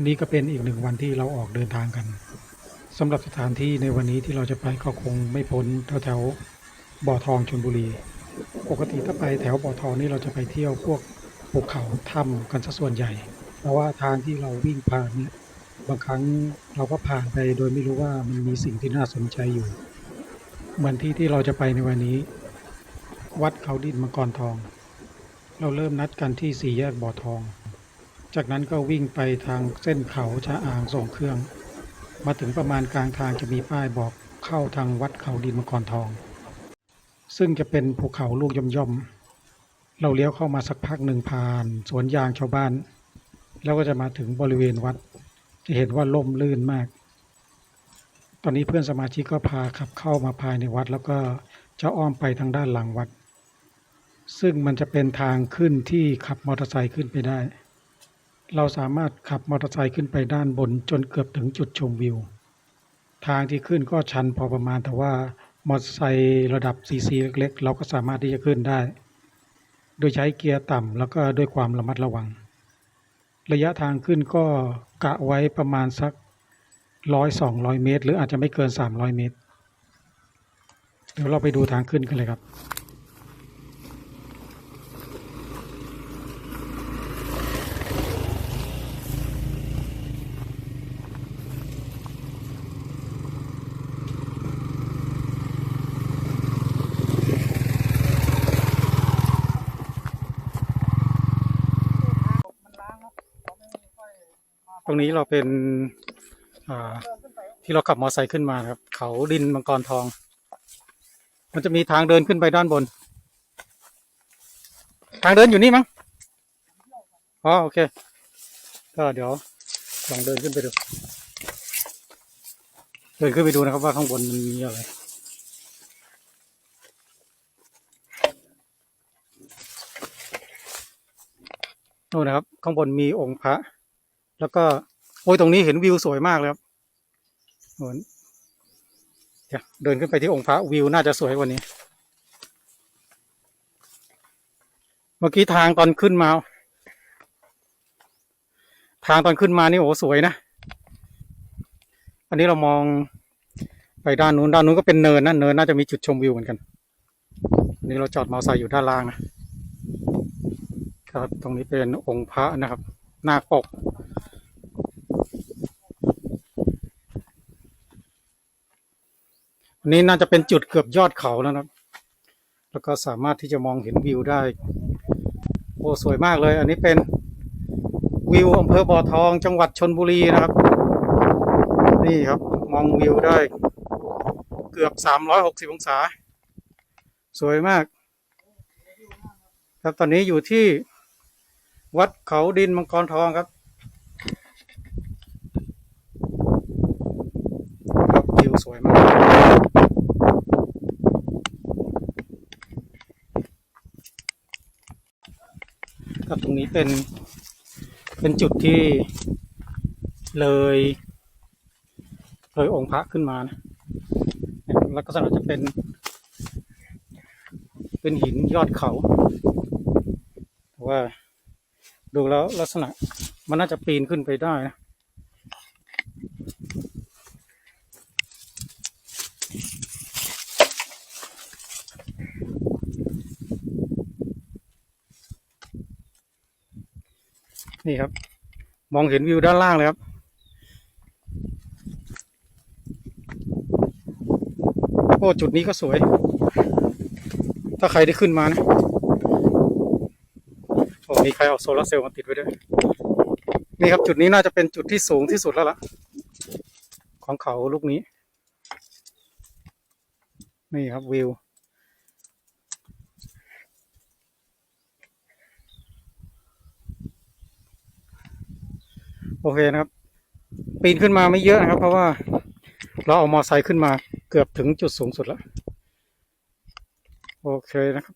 วันนี้ก็เป็นอีกหนึ่งวันที่เราออกเดินทางกันสำหรับสถานที่ในวันนี้ที่เราจะไปก็คงไม่พ้นแถวแถวๆบ่อทองชลบุรี ปกติถ้าไปแถวบ่อทองนี่เราจะไปเที่ยวพวกภูเขาถ้ำกันซะส่วนใหญ่ เพราะว่าทางที่เราวิ่งผ่านเนี่ยบางครั้งเราก็ผ่านไปโดยไม่รู้ว่ามันมีสิ่งที่น่าสนใจอยู่ เหมือนที่ที่เราจะไปในวันนี้ วัดเขาดินมังกรทอง เราเริ่มนัดกันที่สี่แยกบ่อทอง จากนั้นก็วิ่งไปทางเส้นเขาชะอางส่งเครื่อง มาถึงประมาณกลางทางจะมีป้ายบอกเข้าทางวัดเขาดินมังกรทอง ซึ่งจะเป็นภูเขาลูกย่อมๆเราเลี้ยวเข้ามาสักพักหนึ่งผ่าน สวนยางชาวบ้าน แล้วก็จะมาถึงบริเวณวัด จะเห็นว่าล่มลื่นมาก ตอนนี้เพื่อนสมาชิกก็พาขับเข้ามาภายในวัด แล้วก็จะอ้อมไปทางด้านหลังวัด ซึ่งมันจะเป็นทางขึ้นที่ขับมอเตอร์ไซค์ขึ้นไปได้ เราสามารถขับมอเตอร์ไซค์ขึ้นไปด้านบนจนเกือบถึงจุดชมวิว ทางที่ขึ้นก็ชันพอประมาณแต่ว่ามอเตอร์ไซค์ระดับซีซีเล็กๆ เราก็สามารถที่จะขึ้นได้ โดยใช้เกียร์ต่ำแล้วก็ด้วยความระมัดระวัง ระยะทางขึ้นก็กะไว้ประมาณสักร้อยสองร้อยเมตร หรืออาจจะไม่เกินสามร้อยเมตร เดี๋ยวเราไปดูทางขึ้นกันเลยครับ ตรงนี้เราเป็นที่เราขับมอเตอร์ไซค์ขึ้นมาครับ เขาดินมังกรทอง มันจะมีทางเดินขึ้นไปด้านบน ทางเดินอยู่นี่มั้งอ๋อโอเค ก็เดี๋ยวลองเดินขึ้นไปดู เดินขึ้นไปดูนะครับว่าข้างบนมันมีอะไรโน่นนะครับ ข้างบนมีองค์พระ แล้วก็โอ้ยตรงนี้เห็นวิวสวยมากเลยครับเหมือนเดี๋ยวเดินขึ้นไปที่องค์พระวิวน่าจะสวยกว่านี้ เมื่อกี้ทางตอนขึ้นมา ทางตอนขึ้นมานี่โอ้สวยนะ อันนี้เรามองไปด้านนู้นด้านนู้นก็เป็นเนินนะเนินน่าจะมีจุดชมวิวเหมือนกันอันนี้เราจอดมอเตอร์ไซค์อยู่ด้านล่างนะครับ ตรงนี้เป็นองค์พระนะครับ หน้าปก นนี้น่าจะเป็นจุดเกือบยอดเขาแล้วนะแล้วก็สามารถที่จะมองเห็นวิวได้ โอ้สวยมากเลย อันนี้เป็นวิวอำเภอบ่อทองจังหวัดชนบุรีนะครับ นี่ครับมองวิวได้เกือบสามร้อยหกสิบองศา สวยมาก ครับตอนนี้อยู่ที่วัดเขาดินมังกรทองครับครับวิวสวยมาก ครับตรงนี้เป็นเป็นจุดที่เลยเลยองค์พระขึ้นมานะลักษณะจะเป็น เป็นหินยอดเขาแต่ว่าดูแล้วลักษณะมันน่าจะปีนขึ้นไปได้นะ นี่ครับ มองเห็นวิวด้านล่างเลยครับโอ้จุดนี้ก็สวย ถ้าใครได้ขึ้นมานะโอ้มีใครเอาโซลาร์เซลล์มาติดไว้ด้วย นี่ครับจุดนี้น่าจะเป็นจุดที่สูงที่สุดแล้วล่ะ ของเขาลูกนี้ นี่ครับวิว โอเคนะครับ ปีนขึ้นมาไม่เยอะนะครับ เพราะว่าเราเอามอไซค์ขึ้นมาเกือบถึงจุดสูงสุดแล้ว โอเคนะครับ